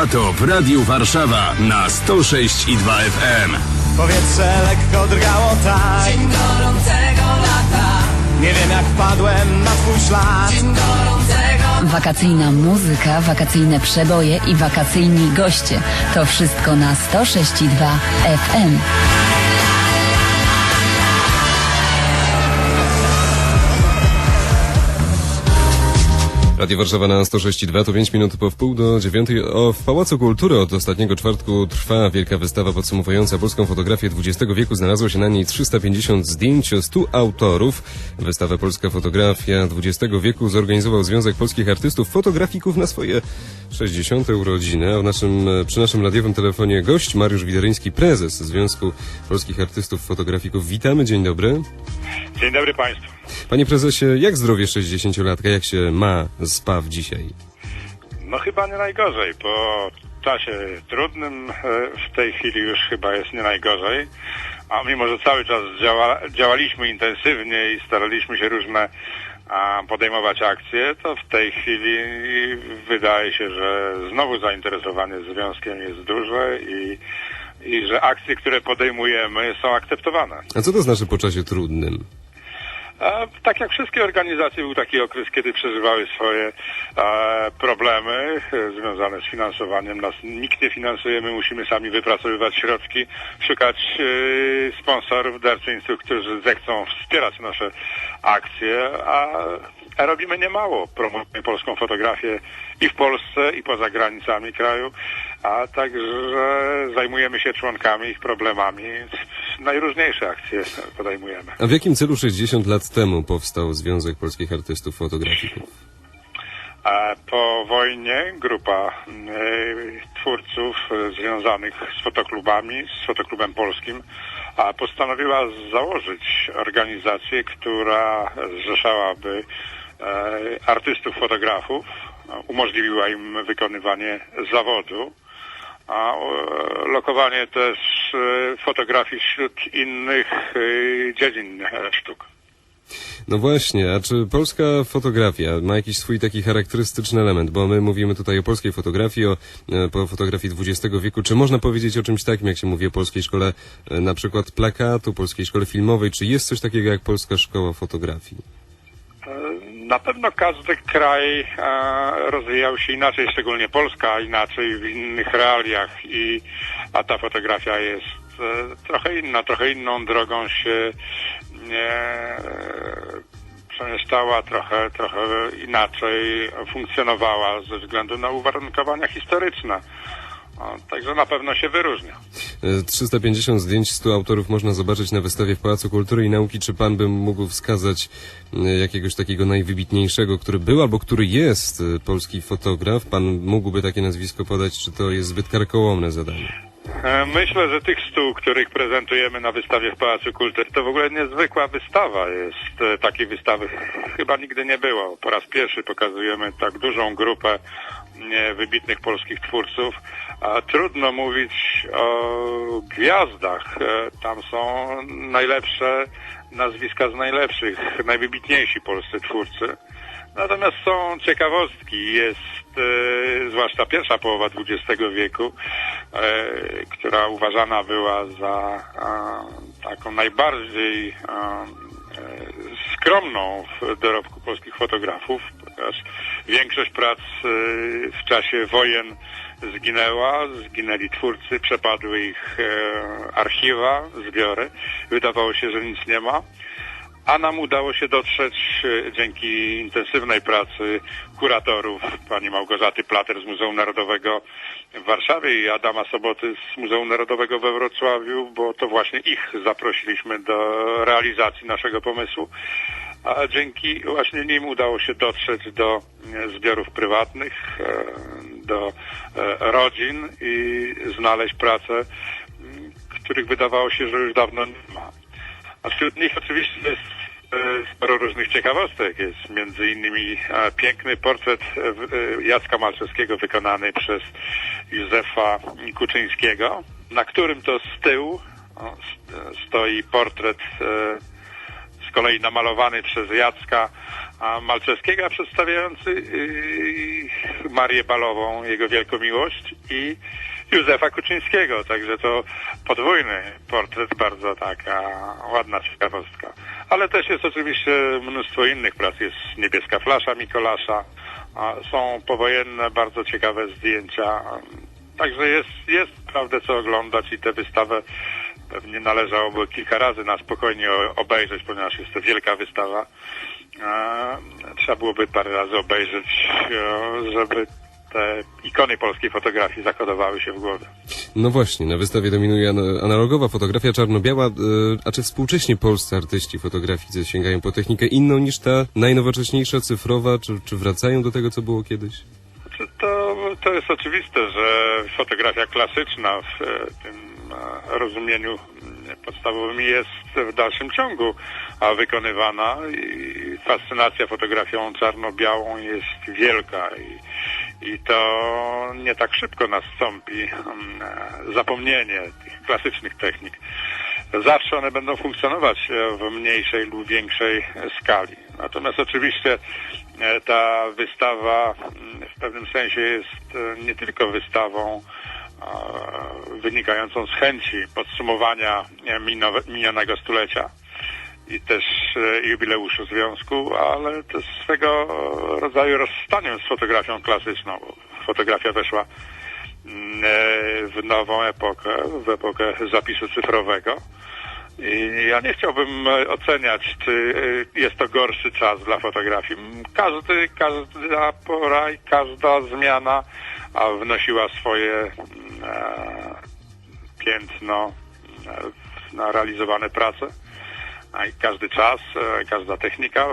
Lato w Radiu Warszawa na 106,2 FM. Powietrze lekko drgało tak Dzień gorącego lata, Nie wiem jak wpadłem na twój ślad dzień gorącego Wakacyjna muzyka, wakacyjne przeboje i wakacyjni goście. To wszystko na 106,2 FM. Radio Warszawa na 106.2 to 5 minut po wpół do dziewiątej. O, w Pałacu Kultury od ostatniego czwartku trwa wielka wystawa podsumowująca polską fotografię XX wieku. Znalazło się na niej 350 zdjęć 100 autorów. Wystawę Polska Fotografia XX wieku zorganizował Związek Polskich Artystów Fotografików na swoje 60. urodziny. A w naszym, przy naszym radiowym telefonie gość Mariusz Wideryński, prezes Związku Polskich Artystów Fotografików. Witamy, dzień dobry. Dzień dobry Państwu. Panie prezesie, jak zdrowie 60-latka, jak się ma spaw dzisiaj? No chyba nie najgorzej. Po czasie trudnym e, w tej chwili już chyba jest nie najgorzej. A mimo, że cały czas działa, działaliśmy intensywnie i staraliśmy się różne a, podejmować akcje, to w tej chwili wydaje się, że znowu zainteresowanie związkiem jest duże i, i że akcje, które podejmujemy są akceptowane. A co to znaczy po czasie trudnym? A, tak jak wszystkie organizacje, był taki okres, kiedy przeżywały swoje e, problemy e, związane z finansowaniem. Nas nikt nie finansuje, my musimy sami wypracowywać środki, szukać e, sponsorów, darczyńców, którzy zechcą wspierać nasze akcje, a robimy niemało. Promujemy polską fotografię i w Polsce, i poza granicami kraju, a także zajmujemy się członkami, ich problemami. Najróżniejsze akcje podejmujemy. A w jakim celu 60 lat temu powstał Związek Polskich Artystów Fotografików? A po wojnie grupa e, twórców związanych z fotoklubami, z fotoklubem polskim, a postanowiła założyć organizację, która zrzeszałaby artystów fotografów, umożliwiła im wykonywanie zawodu, a e, lokowanie też e, fotografii wśród innych e, dziedzin e, sztuk. No właśnie, a czy polska fotografia ma jakiś swój taki charakterystyczny element? Bo my mówimy tutaj o polskiej fotografii, o e, po fotografii XX wieku. Czy można powiedzieć o czymś takim, jak się mówi o polskiej szkole, e, na przykład plakatu, polskiej szkole filmowej? Czy jest coś takiego jak polska szkoła fotografii? Na pewno każdy kraj e, rozwijał się inaczej, szczególnie Polska inaczej w innych realiach i a ta fotografia jest e, trochę inna, trochę inną drogą się e, przemieszczała, trochę, trochę inaczej funkcjonowała ze względu na uwarunkowania historyczne. Także na pewno się wyróżnia. E, 350 zdjęć 100 autorów można zobaczyć na wystawie w Pałacu Kultury i Nauki. Czy pan by mógł wskazać e, jakiegoś takiego najwybitniejszego, który był albo który jest e, polski fotograf? Pan mógłby takie nazwisko podać, czy to jest zbyt karkołomne zadanie? E, Myślę, że tych stu, których prezentujemy na wystawie w Pałacu Kultury, to w ogóle niezwykła wystawa jest. E, Takiej wystawy chyba nigdy nie było. Po raz pierwszy pokazujemy tak dużą grupę wybitnych polskich twórców. A trudno mówić o gwiazdach. E, Tam są najlepsze nazwiska z najlepszych, najwybitniejsi polscy twórcy. Natomiast są ciekawostki. Jest e, zwłaszcza pierwsza połowa XX wieku, e, która uważana była za e, taką najbardziej e, e, skromną w dorobku polskich fotografów, większość prac e, w czasie wojen zginęła, zginęli twórcy, przepadły ich e, archiwa, zbiory. Wydawało się, że nic nie ma. A nam udało się dotrzeć e, dzięki intensywnej pracy kuratorów pani Małgorzaty Plater z Muzeum Narodowego w Warszawie i Adama Soboty z Muzeum Narodowego we Wrocławiu, bo to właśnie ich zaprosiliśmy do realizacji naszego pomysłu. A dzięki właśnie nim udało się dotrzeć do e, zbiorów prywatnych, e, do e, rodzin i znaleźć pracę, których wydawało się, że już dawno nie ma. A wśród nich oczywiście jest sporo różnych ciekawostek. Jest między innymi piękny portret Jacka Malczewskiego wykonany przez Józefa Kuczyńskiego, na którym to z tyłu stoi portret z kolei namalowany przez Jacka Malczewskiego, przedstawiający yy, Marię Balową, jego wielką miłość i Józefa Kuczyńskiego, także to podwójny portret, bardzo taka ładna ciekawostka. Ale też jest oczywiście mnóstwo innych prac, jest Niebieska Flasza Mikolasza, są powojenne bardzo ciekawe zdjęcia, także jest, jest naprawdę co oglądać i tę wystawę pewnie należałoby kilka razy na spokojnie obejrzeć, ponieważ jest to wielka wystawa. Trzeba byłoby parę razy obejrzeć, e, żeby te ikony polskiej fotografii zakodowały się w głowie. No właśnie, na wystawie dominuje ana- analogowa fotografia czarno-biała, e, a czy współcześni polscy artyści fotografii sięgają po technikę inną niż ta najnowocześniejsza, cyfrowa, czy, czy wracają do tego, co było kiedyś? Czy To, to jest oczywiste, że fotografia klasyczna w e, tym rozumieniu mm, podstawowym jest w dalszym ciągu wykonywana i fascynacja fotografią czarno-białą jest wielka i, i to nie tak szybko nastąpi mm, zapomnienie tych klasycznych technik. Zawsze one będą funkcjonować e, w mniejszej lub większej skali. Natomiast oczywiście e, ta wystawa mm, w pewnym sensie jest e, nie tylko wystawą wynikającą z chęci podsumowania minionego stulecia i też e, jubileuszu związku, ale też swego rodzaju rozstaniem z fotografią klasyczną. Fotografia weszła mm, e, w nową epokę, w epokę zapisu cyfrowego. I ja nie chciałbym e, oceniać, czy jest to gorszy czas dla fotografii. Każdy, każda pora i każda zmiana a, wnosiła swoje mm, e, piętno e, na realizowane prace. Każdy czas, e, każda technika.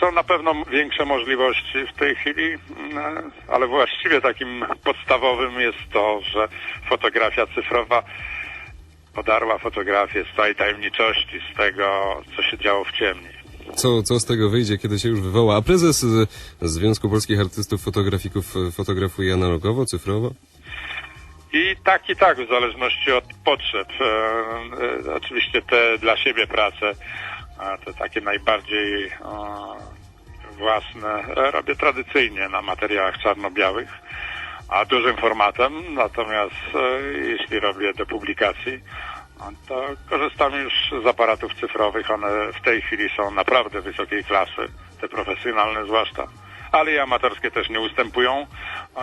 Są na pewno większe możliwości w tej chwili, mm, ale właściwie takim podstawowym jest to, że fotografia cyfrowa podarła fotografię z tej tajemniczości, z tego, co się działo w ciemni. Co, co z tego wyjdzie, kiedy się już wywoła? A prezes Związku Polskich Artystów Fotografików e, fotografuje analogowo, cyfrowo? I tak, i tak, w zależności od potrzeb. E, e, oczywiście te dla siebie prace, te takie najbardziej własne, e, robię tradycyjnie na materiałach czarno-białych, a dużym formatem. Natomiast e, jeśli robię do publikacji, to korzystam już z aparatów cyfrowych. One w tej chwili są naprawdę wysokiej klasy, te profesjonalne zwłaszcza. Ale i amatorskie też nie ustępują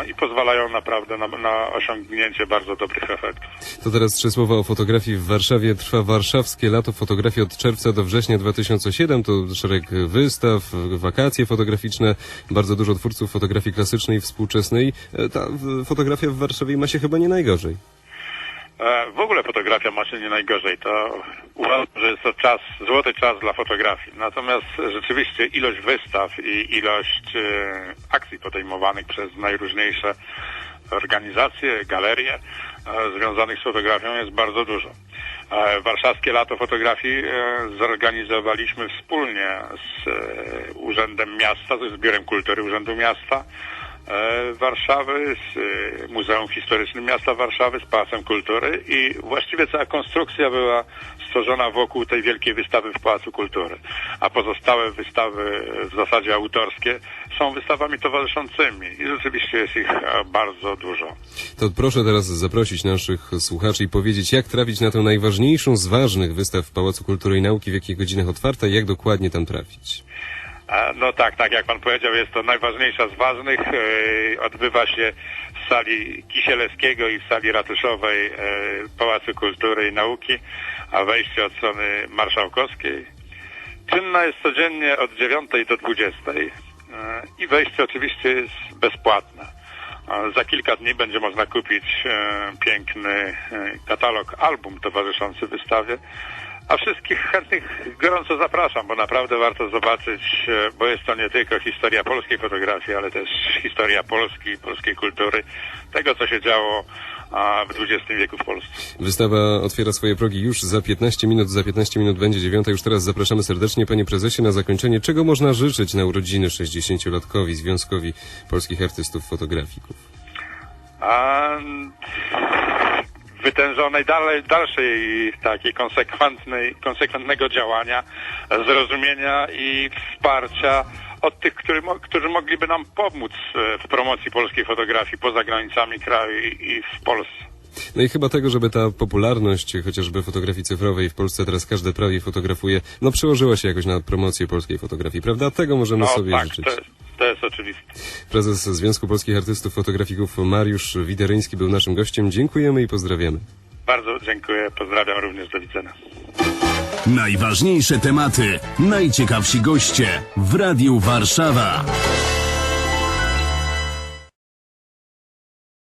i pozwalają naprawdę na, na osiągnięcie bardzo dobrych efektów. To teraz trzy słowa o fotografii w Warszawie. Trwa warszawskie lato fotografii od czerwca do września 2007. To szereg wystaw, wakacje fotograficzne, bardzo dużo twórców fotografii klasycznej współczesnej. E, Ta fotografia w Warszawie ma się chyba nie najgorzej. E, W ogóle fotografia ma się nie najgorzej. To uważam, że jest to czas, złoty czas dla fotografii. Natomiast rzeczywiście ilość wystaw i ilość e, akcji podejmowanych przez najróżniejsze organizacje, galerie e, związanych z fotografią jest bardzo dużo. Warszawskie Lato Fotografii zorganizowaliśmy wspólnie z Urzędem Miasta, z Biurem Kultury Urzędu Miasta Warszawy, z e, Muzeum Historycznym Miasta Warszawy, z Pałacem Kultury i właściwie cała konstrukcja była stworzona wokół tej wielkiej wystawy w Pałacu Kultury. A pozostałe wystawy e, w zasadzie autorskie są wystawami towarzyszącymi i rzeczywiście jest ich e, bardzo dużo. To proszę teraz zaprosić naszych słuchaczy i powiedzieć, jak trafić na tę najważniejszą z ważnych wystaw w Pałacu Kultury i Nauki, w jakich godzinach otwarta i jak dokładnie tam trafić. No tak, tak jak pan powiedział, jest to najważniejsza z ważnych. E, Odbywa się w sali Kisielewskiego i w sali ratuszowej e, Pałacu Kultury i Nauki, a wejście od strony marszałkowskiej. Czynna jest codziennie od 9 do 20 e, i wejście oczywiście jest bezpłatne. Za kilka dni będzie można kupić piękny katalog, album towarzyszący wystawie. A wszystkich chętnych gorąco zapraszam, bo naprawdę warto zobaczyć, e, bo jest to nie tylko historia polskiej fotografii, ale też historia Polski, polskiej kultury, tego co się działo w XX wieku w Polsce. Wystawa otwiera swoje progi już za 15 minut. Za 15 minut będzie dziewiąta. Już teraz zapraszamy serdecznie, panie prezesie, na zakończenie. Czego można życzyć na urodziny 60-latkowi Związkowi Polskich Artystów Fotografików? A wytężonej dalej, dalszej takiej konsekwentnej, konsekwentnego działania, zrozumienia i wsparcia od tych, który, którzy mogliby nam pomóc e, w promocji polskiej fotografii poza granicami kraju i, w Polsce. No i chyba tego, żeby ta popularność chociażby fotografii cyfrowej w Polsce, teraz każde prawie fotografuje, no przełożyła się jakoś na promocję polskiej fotografii, prawda? Tego możemy No sobie tak, życzyć. to jest oczywiste. Prezes Związku Polskich Artystów Fotografików Mariusz Wideryński był naszym gościem. Dziękujemy i pozdrawiamy. Bardzo dziękuję, pozdrawiam również, do widzenia. Najważniejsze tematy, najciekawsi goście w Radiu Warszawa.